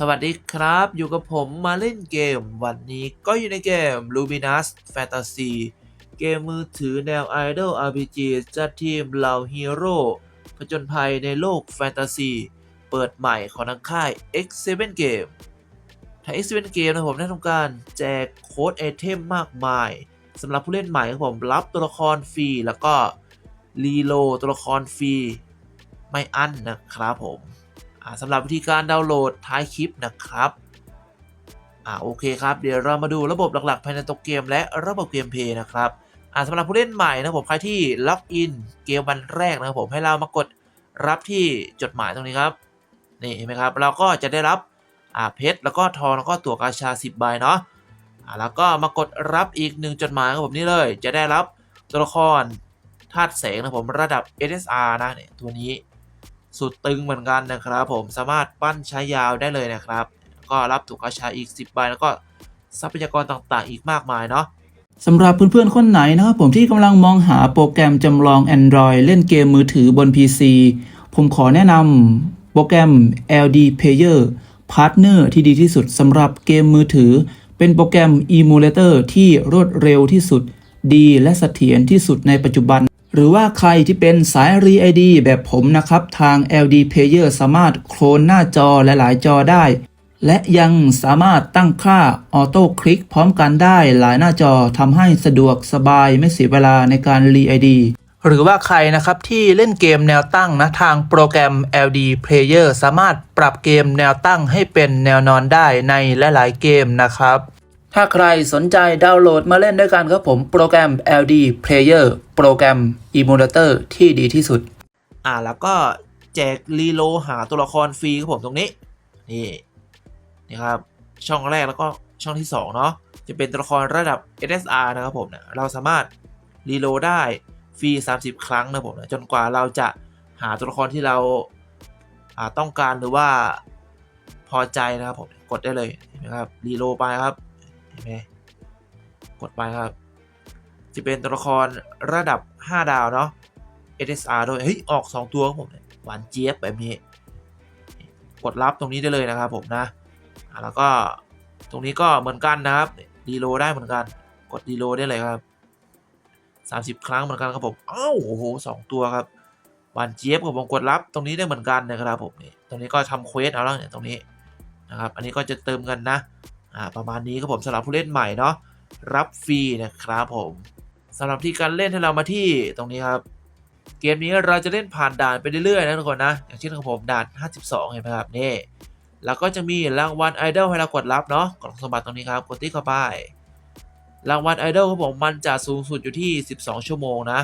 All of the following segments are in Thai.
สวัสดีครับ อยู่กับผมมาเล่นเกม วันนี้ก็อยู่ในเกม Luminous Fantasy เกมมือถือแนว Idol RPG จัดทีมเหล่าฮีโร่ผจญภัยในโลกแฟนตาซี เปิดใหม่ของทางค่าย X7 Game ทาง X7 Game นะผมได้ทำการแจกโค้ดไอเทมมากมายสำหรับผู้เล่นใหม่ครับผมรับตัวละครฟรี แล้วก็รีโลตัวละครฟรีไม่อั้นนะครับผม สำหรับวิธีการดาวน์โหลดท้ายคลิปนะครับอ่าโอเคครับเดี๋ยวเรามาดูระบบหลักๆ ภายในตัวเกมและระบบเกมเพย์นะครับอ่าสำหรับผู้เล่นใหม่นะผมใครที่ล็อกอินเกมวันแรกนะครับผมให้เรามากดรับที่จดหมายตรงนี้ครับนี่เห็นไหมครับเราก็จะได้รับอ่าเพชรแล้วก็ทองแล้วก็ตั๋วกาชา 10 ใบเนาะอ่าแล้วก็มากดรับอีกหนึ่งจดหมายครับผมนี่เลย จะได้รับตัวละครธาตุแสงนะผมระดับ SSR นะเนี่ยตัวนี้ สุดตึงเหมือนกันนะครับผมสามารถปั้นใช้ยาวได้เลยนะครับ ก็รับถูกกระชาอีก 10 ใบแล้วก็ทรัพยากรต่างๆ อีกมากมายเนาะสำหรับเพื่อนๆ คนไหนนะครับผมที่กำลังมองหาโปรแกรมจำลอง Android เล่นเกมมือถือบน PC ผมขอแนะนำโปรแกรม LD Player Partner ที่ดีที่สุดสำหรับเกมมือถือ เป็นโปรแกรม Emulator ที่รวดเร็วที่สุด ดีและเสถียรที่สุดในปัจจุบัน หรือว่าใครที่เป็นสาย r e ID แบบผมนะครับ ทาง LD Player สามารถโคลนหน้าจอและหลายจอได้ และยังสามารถตั้งค่าออโต้คลิกพร้อมกันได้หลายหน้าจอทำให้สะดวกสบายไม่เสียเวลาในการรีไอดีหรือว่าใครนะครับที่เล่นเกมแนวตั้งนะทางโปรแกรม LD Player สามารถปรับเกมแนวตั้งให้เป็นแนวนอนได้ในหลาย ๆ เกมนะครับ ถ้าใครสนใจดาวน์โหลดมาเล่นด้วยกันครับผมโปรแกรม LD Player โปรแกรม Emulator ที่ดีที่สุด อ่าแล้วก็แจกรีโลหาตัวละครฟรีครับผมตรงนี้ นี่นี่ครับ ช่องแรกแล้วก็ช่องที่ 2 เนาะจะเป็นตัวละครระดับ SSR นะครับผมนะเราสามารถรีโลได้ฟรี 30 ครั้งนะครับผมนะจนกว่าเราจะหาตัวละครที่เราอ่าต้องการหรือว่าพอใจนะครับผมกดได้เลยนไหมครับรีโลไปครับ เห็นไหมกดไปครับ จะเป็นตัวละครระดับ 5 ดาวเนาะ SSR ด้วยเฮ้ย ออก 2 ตัวครับผมหวานเจี๊ยบแบบนี้ กดรับตรงนี้ได้เลยนะครับผมนะ แล้วก็ตรงนี้ก็เหมือนกันนะครับรีโลได้เหมือนกัน กดรีโลได้เลยครับ 30 ครั้งเหมือนกันครับผมอ้าวโอ้โหสองตัวครับหวานเจี๊ยบกับผมกดรับตรงนี้ได้เหมือนกันนะครับผมนี่ตรงนี้ก็ทำเควสเอาแล้วเนี่ยตรงนี้นะครับ อันนี้ก็จะเติมเงินนะ อ่าประมาณนี้ครับผมสำหรับผู้เล่นใหม่เนาะรับฟรีนะครับผมสำหรับที่การเล่นให้เรามาที่ตรงนี้ครับ เกมนี้เราจะเล่นผ่านด่านไปเรื่อยๆนะทุกคนนะ อย่างเช่นของผมด่าน 52 เห็นไหมครับนี่แล้วก็จะมีรางวัลไอดอลให้เรากดรับเนาะกล่องสมบัติตรงนี้ครับกดที่เข้าไปรางวัลไอดอลของผมมันจะสูงสุดอยู่ที่ 12 ชั่วโมงนะ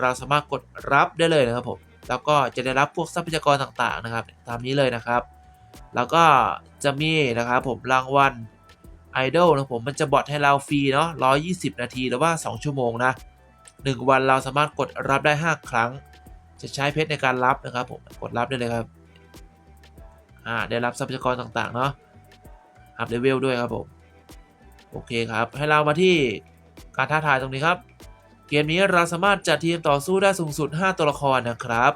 เราสามารถกดรับได้เลยนะครับผม แล้วก็จะได้รับพวกทรัพยากรต่างๆนะครับ ตามนี้เลยนะครับ แล้วก็จะมีนะครับผมรางวัล ไอดอลนะผมมันจะบอทให้เราฟรีเนาะ120 นาทีหรือว่า 2 ชั่วโมงนะ 1 วันเราสามารถกดรับได้ 5 ครั้ง จะใช้เพชรในการรับนะครับผมกดรับได้เลยครับอ่าได้รับทรัพยากรต่างๆเนาะอัพเลเวลด้วยครับผมโอเคครับ ให้เรามาที่การท้าทายตรงนี้ครับ เกมนี้เราสามารถจัดทีมต่อสู้ได้สูงสุด 5 ตัวละครนะครับ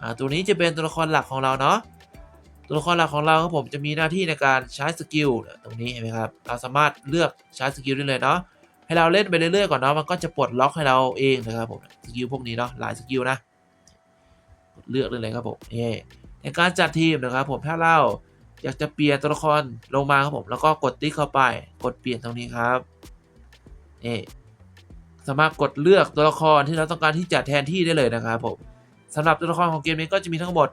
อ่าตัวนี้จะเป็นตัวละครหลักของเราเนาะ ตัวละครหลักของเราครับผมจะมีหน้าที่ในการใช้สกิลตรงนี้เห็นไหมครับเราสามารถเลือกใช้สกิลได้เลยเนาะให้เราเล่นไปเรื่อยๆก่อนเนาะมันก็จะปลดล็อกให้เราเองนะครับผมสกิลพวกนี้เนาะหลายสกิลนะเลือกเลยเลยครับผมเอ่ในการจัดทีมนะครับผมถ้าเราอยากจะเปลี่ยนตัวละครลงมาครับผมแล้วก็กดติ๊กเข้าไป กดเปลี่ยนตรงนี้ครับเอ่สามารถกดเลือกตัวละครที่เราต้องการที่จะแทนที่ได้เลยนะครับผมสำหรับตัวละครของเกมนี้ก็จะมีทั้งหมด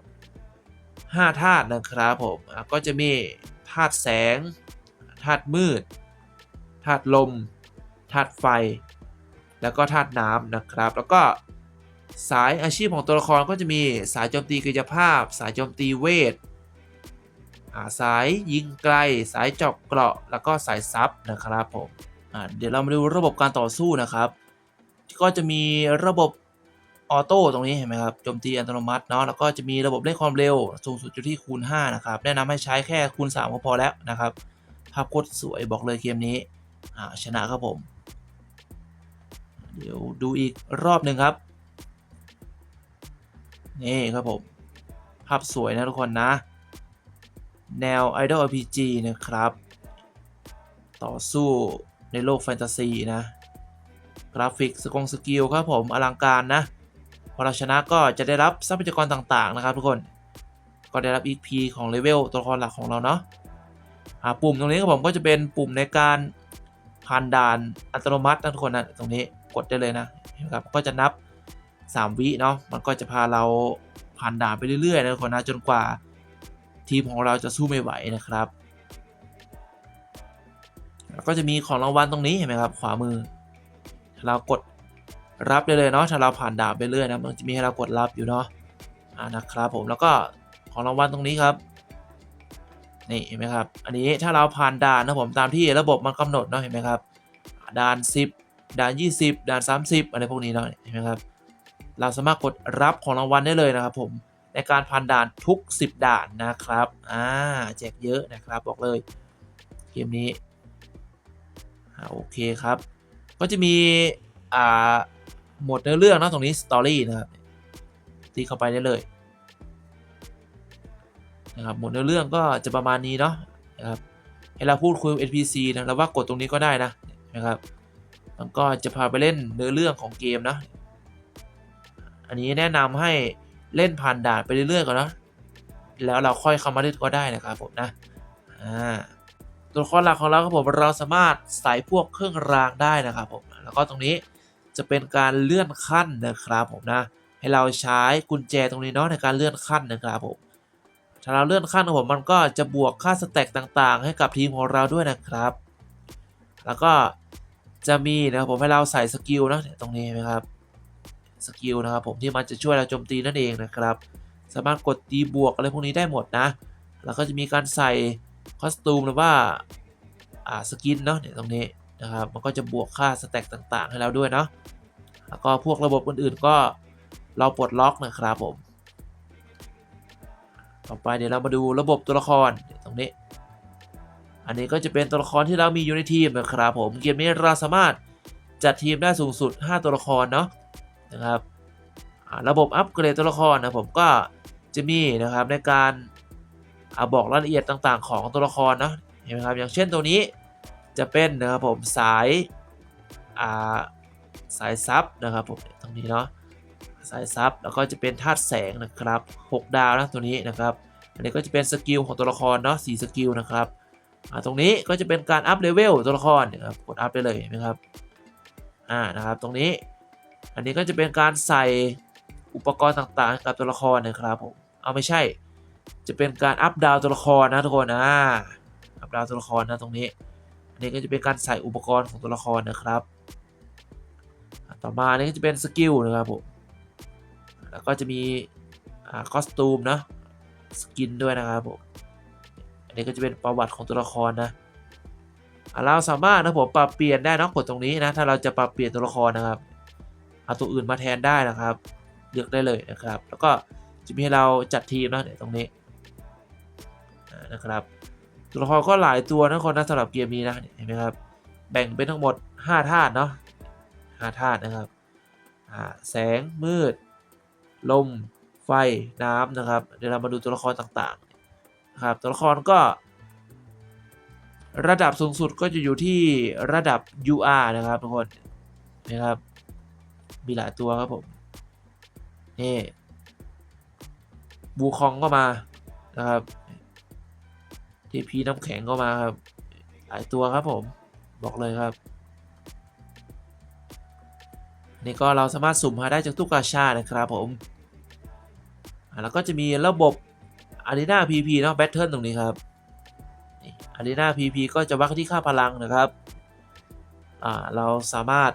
5ธาตุนะครับผมก็จะมีธาตุแสงธาตุมืดธาตุลมธาตุไฟ แล้วก็ธาตุน้ำนะครับ แล้วก็สายอาชีพของตัวละครก็จะมีสายโจมตีกายภาพ สายโจมตีเวทสายยิงไกล สายเจาะเกราะ แล้วก็สายซับนะครับผมเดี๋ยวเรามาดูระบบการต่อสู้นะครับ ก็จะมีระบบ ออโต้ตรงนี้เห็นไหมครับโจมตีอัตโนมัติเนาะแล้วก็จะมีระบบเร่งความเร็วสูงสุดอยู่ที่คูณ 5 นะครับ แนะนำให้ใช้แค่คูณ 3 ก็พอแล้วนะครับภาพโคตรสวยบอกเลยเกมนี้ชนะครับผม เดี๋ยวดูอีกรอบหนึ่งครับ นี่ครับผม ภาพสวยนะทุกคนนะ แนว Idol RPG นะครับ ต่อสู้ในโลกแฟนตาซีนะ กราฟิกสกงสกิลครับผม อลังการนะ อเราชนะก็จะได้รับทรัพยากรต่างๆนะครับทุกคนก็ได้รับ EP ของเลเวลตัวละครหลักของเราเนาะอ่าปุ่มตรงนี้ครับผมก็จะเป็นปุ่มในการผ่านด่านอัตโนมัตินะทุกคนนะตรงนี้กดได้เลยนะเห็นไหมครับก็จะนับ 3 วิเนาะมันก็จะพาเราผ่านด่านไปเรื่อยๆนะทุกคนนะจนกว่าทีมของเราจะสู้ไม่ไหวนะครับแล้วก็จะมีของรางวัลตรงนี้เห็นไหมครับขวามือ เรากด รับได้เลยเนาะถ้าเราผ่านด่านไปเรื่อยนะมันจะมีให้เรากดรับอยู่เนาะอ่านะครับผมแล้วก็ของรางวัลตรงนี้ครับนี่เห็นไหมครับ อันนี้ถ้าเราผ่านด่านนะผมตามที่ระบบมันกำหนดเนาะเห็นไหมครับด่าน 10ด่าน 20ด่าน 30 อะไรพวกนี้เนาะเห็นไหมครับเราสามารถกดรับของรางวัลได้เลยนะครับผมในการผ่านด่านทุก 10 ด่านนะครับอ่าแจกเยอะนะครับบอกเลยเกมนี้โอเคครับ ก็จะมีอ่า หมดเนื้อเรื่องนะตรงนี้สตอรี่นะครับตีเข้าไปได้เลยนะครับหมดเนื้อเรื่องก็จะประมาณนี้เนาะนะครับให้เราพูดคุยกับ NPC นะแล้วว่ากดตรงนี้ก็ได้นะนะครับมันก็จะพาไปเล่นเนื้อเรื่องของเกมนะอันนี้แนะนำให้เล่นผ่านด่านไปเรื่อยๆก่อนนะแล้วเราค่อยเข้ามาเล่นก็ได้นะครับผมนะอ่าตัวละครหลักของเราครับผมเราสามารถใส่พวกเครื่องรางได้นะครับผมแล้วก็ตรงนี้ จะเป็นการเลื่อนขั้นนะครับผมนะ ให้เราใช้กุญแจตรงนี้เนาะในการเลื่อนขั้นนะครับผมถ้าเราเลื่อนขั้นครับผมมันก็จะบวกค่าสแต็กต่างๆ ให้กับทีมของเราด้วยนะครับ แล้วก็จะมีนะครับผมให้เราใส่สกิลนะเนี่ยตรงนี้นไหมครับสกิลนะครับผมที่มันจะช่วยเราโจมตีนั่นเองนะครับ สามารถกดตีบวกอะไรพวกนี้ได้หมดนะ แล้วก็จะมีการใส่คอสตูมหรือว่าอ่าสกินเนาะเนี่ยตรงนี้ นะครับ มันก็จะบวกค่าสแต็กต่างๆ ให้เราด้วยเนาะ แล้วก็พวกระบบอื่นๆก็เราปลดล็อกนะครับผม ต่อไปเดี๋ยวเรามาดูระบบตัวละครตรงนี้ อันนี้ก็จะเป็นตัวละครที่เรามีอยู่ในทีมนะครับผม เกมนี้เราสามารถจัดทีมได้สูงสุด 5 ตัวละครเนาะนะครับ ระบบอัปเกรดตัวละครนะผมก็จะมีนะครับในการอบอกรายละเอียดต่างๆ ของตัวละครเนาะเห็นไหมครับอย่างเช่นตัวนี้ จะเป็นนะครับผมสายอ่าสายซับนะครับผมตรงนี้เนาะสายซับแล้วก็จะเป็นธาตุแสงนะครับ 6 ดาวนะตัวนี้นะครับอันนี้ก็จะเป็นสกิลของตัวละครเนาะสสกิลนะครับตรงนี้ก็จะเป็นการอัพเลเวลตัวละครนะครับกดอัพได้เลยนไหมครับอ่านะครับตรงนี้ อันนี้ก็จะเป็นการใส่อุปกรณ์ต่างๆ กับตัวละครนะครับผมเอาไม่ใช่ จะเป็นการอัพดาวตัวละครนะทุกคนนะอัพดาวตัวละครนะตรงนี้ นนี้ก็จะเป็นการใส่อุปกรณ์ของตัวละครนะครับ ต่อมานนี้ก็จะเป็นสกิลนะครับผม แล้วก็จะมีคอสตูมนะสกินด้วยนะครับผม อันนี้ก็จะเป็นประวัติของตัวละครนะ เราสามารถนะผมปรับเปลี่ยนได้นอะกดตรงนี้นะ ถ้าเราจะปรับเปลี่ยนตัวละครนะครับ เอาตัวอื่นมาแทนได้นะครับ เลือกได้เลยนะครับ แล้วก็จะมีให้เราจัดทีมนะเนี่ยตรงนี้นะครับ ตัวละครก็หลายตัวนะคนนะสำหรับเกมนี้นะเห็นไหมครับ แบ่งเป็นทั้งหมด 5 ธาตุเนาะ5ธาตุนะครับแสงมืด ลม ไฟน้ำนะครับ เดี๋ยวเรามาดูตัวละครต่างๆนะครับตัวละครก็ ระดับสูงสุดก็จะอยู่ที่ระดับ UR นะครับทุกคนนะครับ มีหลายตัวครับผมนี่บูคองก็มานะครับ ทีพีน้ำแข็งก็มาครับหลายตัวครับผม บอกเลยครับ นี่ก็เราสามารถสุ่มหาได้จากทุกกาชานะครับผม แล้วก็จะมีระบบ Arena PP เนาะแบทเทิลตรงนี้ครับนี่ Arena PP ก็จะวัดที่ค่าพลังนะครับ อ่า เราสามารถ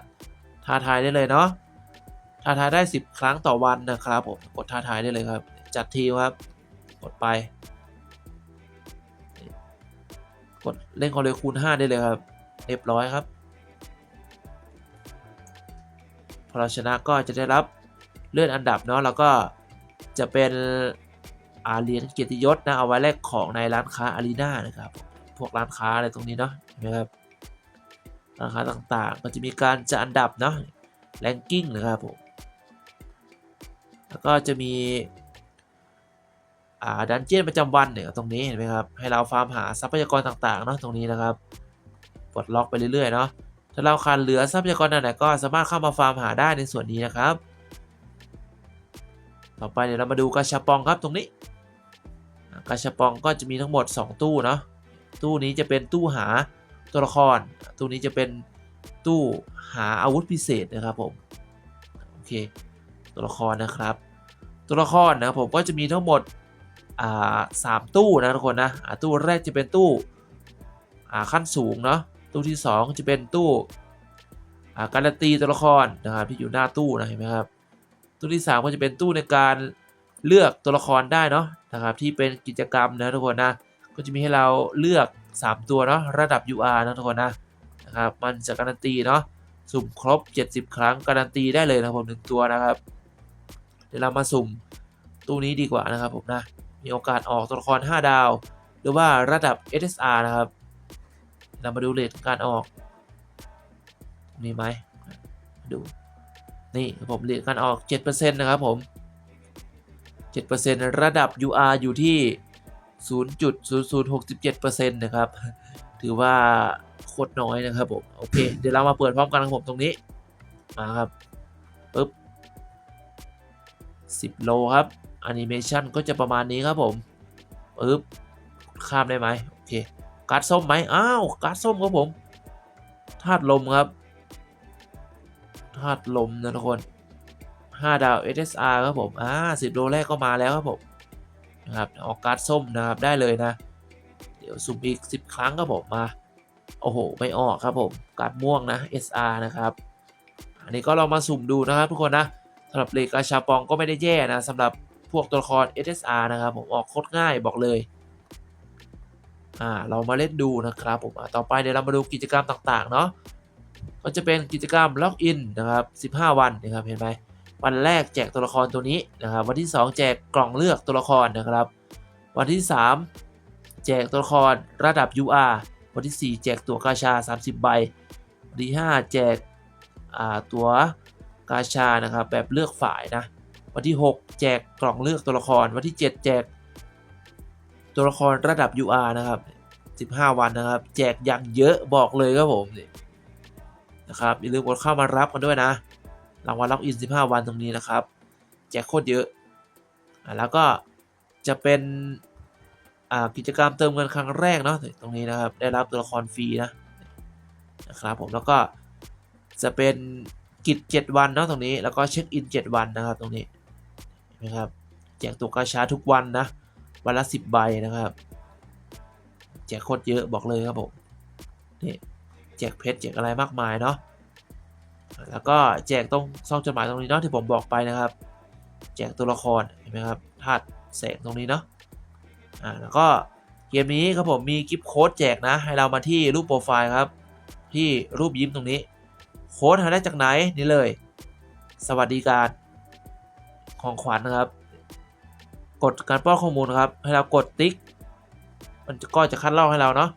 ท้าทายได้เลยเนาะ ท้าทายได้ 10 ครั้งต่อวันนะครับผม กดท้าทายได้เลยครับ จัดทีครับ กดไป ดเล่นคอเลยคูณ 5 ได้เลยครับ เรียบร้อยครับ พอเราชนะก็จะได้รับเลื่อนอันดับเนาะแล้วก็จะเป็นอาเหรียญเกียรติยศนะเอาไว้แลกของในร้านค้าอารีนานะครับ พวกร้านค้าอะไรตรงนี้เนาะนไหมครับร้านค้าต่างๆ ก็จะมีการจัดอันดับเนาะแรงกิ้งนะครับผมแล้วก็จะมี ดันเจี้ยนประจำวันเนี่ยตรงนี้เห็นไหมครับให้เราฟาร์มหาทรัพยากรต่างๆเนาะตรงนี้นะครับปลดล็อกไปเรื่อยๆเนาะถ้าเราขาดเหลือทรัพยากรอันไหนก็สามารถเข้ามาฟาร์มหาได้ในส่วนนี้นะครับ ต่อไปเดี๋ยวเรามาดูกาชาปองครับตรงนี้อ่ากาชาปองก็จะมีทั้งหมด 2 ตู้เนาะตู้นี้จะเป็นตู้หาตัวละคร ตู้นี้จะเป็นตู้หาอาวุธพิเศษนะครับผมโอเคตัวละครนะครับ ตัวละครนะครับผมก็จะมีทั้งหมด สามตู้นะทุกคนนะตู้แรกจะเป็นตู้ขั้นสูงเนาะตู้ที่ 2 จะเป็นตู้การันตีตัวละครนะครับที่อยู่หน้าตู้นะเห็นไหมครับตู้ที่ 3 ก็จะเป็นตู้ในการเลือกตัวละครได้เนาะนะครับที่เป็นกิจกรรมนะทุกคนนะก็จะมีให้เราเลือก 3 ตัวเนาะระดับ UR นะทุกคนนะนะครับมันจะการันตีเนาะสุ่มครบ 70 ครั้งการันตีได้เลยนะผมหนึ่งตัวนะครับ เดี๋ยวเรามาสุ่มตู้นี้ดีกว่านะครับผมนะ มีโอกาสออกตัวละคร 5 ดาว หรือว่าระดับ SSR นะครับเรามาดูเรทการออกมีไหมดูนี่ผมเรทการออก 7%นะครับผม 7%ระดับ UR อยู่ที่ 0.0067%นะครับ ถือว่าโคตรน้อยนะครับผม โอเค เดี๋ยวเรามาเปิดพร้อมกันนะครับผมตรงนี้ มาครับปึ๊บ 10 โลครับแอนิเมชันก็จะประมาณนี้ครับผมปึ๊บข้ามได้ไหมโอเคการ์ดส้มไหมอ้าวการ์ดส้มครับผมธาตุลมครับธาตุลมนะทุกคน 5 ดาว SSR ครับผมอ่า10โลแรกก็มาแล้วครับผมนะครับออกการ์ดส้มนะครับได้เลยนะ เดี๋ยวสุ่มอีก 10 ครั้งครับผมมาโอ้โห ไม่ออกครับผมการ์ดม่วงนะ SR นะครับ อันนี้ก็ลองมาสุ่มดูนะครับทุกคนนะ สำหรับเลกาชาปองก็ไม่ได้แย่นะสำหรับพวกตัวละคร SSR นะครับผมออกโคตรง่ายบอกเลยอ่าเรามาเล่นดูนะครับผมอะต่อไปเดี๋ยวเรามาดูกิจกรรมต่างๆเนาะก็จะเป็นกิจกรรมล็อกอินนะครับ 15 วันนะครับเห็นไหมวันแรกแจกตัวละครตัวนี้นะครับ วันที่ 2 แจกกล่องเลือกตัวละครนะครับ วันที่ 3 แจกตัวละครระดับ UR วันที่ 4 แจกตัวกาชา 30 ใบ วันที่ 5 แจกอ่าตัว กาชานะครับแบบเลือกฝ่ายนะ วันที่ 6 แจกกล่องเลือกตัวละคร วันที่ 7 แจก ตัวละครระดับ UR นะครับ 15 วันนะครับ แจกอย่างเยอะบอกเลยครับผมนี่นะครับอย่าลืมกดเข้ามารับกันด้วยนะ รางวัลล็อกอิน 15 วันตรงนี้นะครับ แจกโคตรเยอะอะแล้วก็จะเป็นอ่ากิจกรรมเติมเงินครั้งแรกเนาะตรงนี้นะครับ ได้รับตัวละครฟรีนะนะครับผมแล้วก็จะเป็น กิจ 7 วันเนาะตรงนี้แล้วก็เช็คอิน 7 วันนะครับตรงนี้เห็นไหมครับแจกตัวกาชาทุกวันนะ วันละ 10 ใบนะครับ แจกโคตรเยอะบอกเลยครับผมนี่แจกเพชรแจกอะไรมากมายเนาะแล้วก็แจกตรงซองจดหมายตรงนี้เนาะที่ผมบอกไปนะครับ แจกตัวละครเห็นไหมครับธาตุแสงตรงนี้เนาะอ่าแล้วก็เกมนี้ครับผมมีกิฟต์โค้ดแจกนะ ให้เรามาที่รูปโปรไฟล์ครับ ที่รูปยิ้มตรงนี้ โค้ดหาได้จากไหนนี่เลย สวัสดีการของขวัญนะครับ กดการป้อนข้อมูลครับ ให้เรากดติ๊ก มันก็จะคัดลอกให้เราเนาะ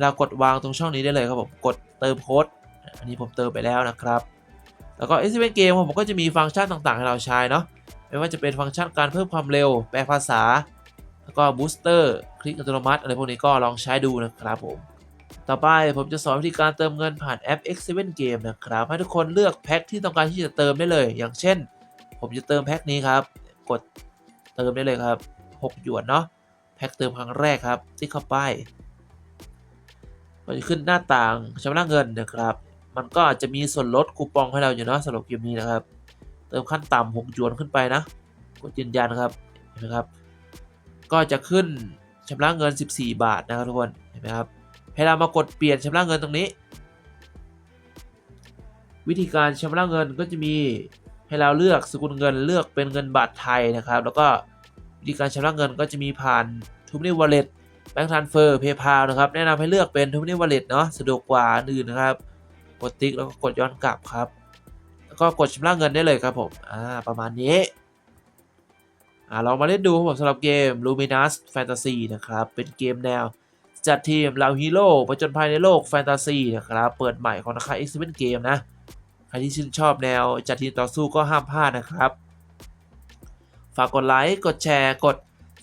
เรากดวางตรงช่องนี้ได้เลยครับผมกดเติมโค้ดอันนี้ผมเติมไปแล้วนะครับ แล้วก็ s อ n เกมผมก็จะมีฟังก์ชันต่างๆ ให้เราใช้เนาะไม่ว่าจะเป็นฟังก์ชันการเพิ่มความเร็ว แปลภาษา แล้วก็บูสเตอร์ คลิกอัตโนมัติ อะไรพวกนี้ก็ลองใช้ดูนะครับผม ต่อไปผมจะสอนวิธีการเติมเงินผ่านแอป X7 Game นะครับ ให้ทุกคนเลือกแพ็คที่ต้องการที่จะเติมได้เลย อย่างเช่น ผมจะเติมแพ็คนี้ครับ กดเติมได้เลยครับ 6 หยวนเนาะ แพ็คเติมครั้งแรกครับที่เข้าไป มันจะขึ้นหน้าต่างชำระเงินนะครับ มันก็จะมีส่วนลดคูปองให้เราอยู่เนาะสำหรับเกมนี้นะครับ เติมขั้นต่ำ6หยวนขึ้นไปนะ กดยืนยันครับ เห็นไหมครับ ก็จะขึ้นชำระเงิน 14 บาทนะครับทุกคน เห็นไหมครับ ให้เรามากดเปลี่ยนชำระเงินตรงนี้ วิธีการชำระเงินก็จะมีให้เราเลือกสกุลเงินเลือกเป็นเงินบาทไทยนะครับ แล้วก็วิธีการชำระเงินก็จะมีผ่านทูมินิวอลเล็ตแบงก์ทรานเฟอร์เพย์พานะครับ แนะนำให้เลือกเป็นทูมินิวอลเล็ตเนาะสะดวกกว่าอื่นนะครับ กดติ๊กแล้วก็กดย้อนกลับครับ แล้วก็กดชำระเงินได้เลยครับผมอ่าประมาณนี้อ่าเรามาเล่นดูครับผมสำหรับเกม Luminous Fantasy นะครับ เป็นเกมแนว จัดทีมเหล่าฮีโร่ประจนภัยในโลกแฟนตาซีนะครับ เปิดใหม่ของนักขาย X7 เกมนะ ใครที่ชื่นชอบแนวจัดทีมต่อสู้ก็ห้ามพลาดนะครับ ฝากกดไลค์ กดแชร์ กด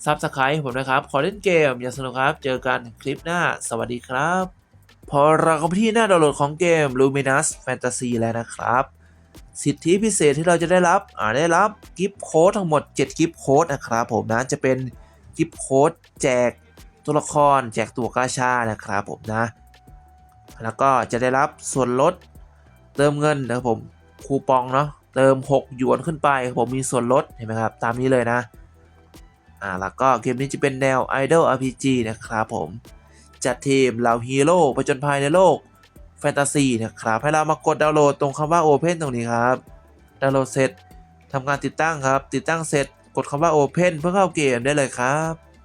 ซับสไครต์ผมนะครับ ขอเล่นเกม อย่าสนุกครับ เจอกันคลิปหน้า สวัสดีครับ พอเราก็ไปที่หน้าดาวน์โหลดของเกม Luminous Fantasy แล้วนะครับ สิทธิพิเศษที่เราจะได้รับอ่าได้รับกิฟต์โค้ดทั้งหมด 7 กิฟต์โค้ดนะครับผมนะ จะเป็นกิฟต์โค้ดแจก ตัวละครแจกตัวกาชานะครับผมนะ แล้วก็จะได้รับส่วนลดเติมเงินนะครับผมคูปองเนาะเติม 6 หยวนขึ้นไปครับผมมีส่วนลดเห็นไหมครับตามนี้เลยนะอ่าแล้วก็เกมนี้จะเป็นแนว Idol RPG นะครับผม จัดทีมเหล่าฮีโร่ผจญภัยในโลกแฟนตาซีนะครับให้เรามากดดาวน์โหลดตรงคำว่า Open ตรงนี้ครับดาวน์โหลดเสร็จทำการติดตั้งครับ ติดตั้งเสร็จกดคำว่า Open เพื่อเข้าเกมได้เลยครับ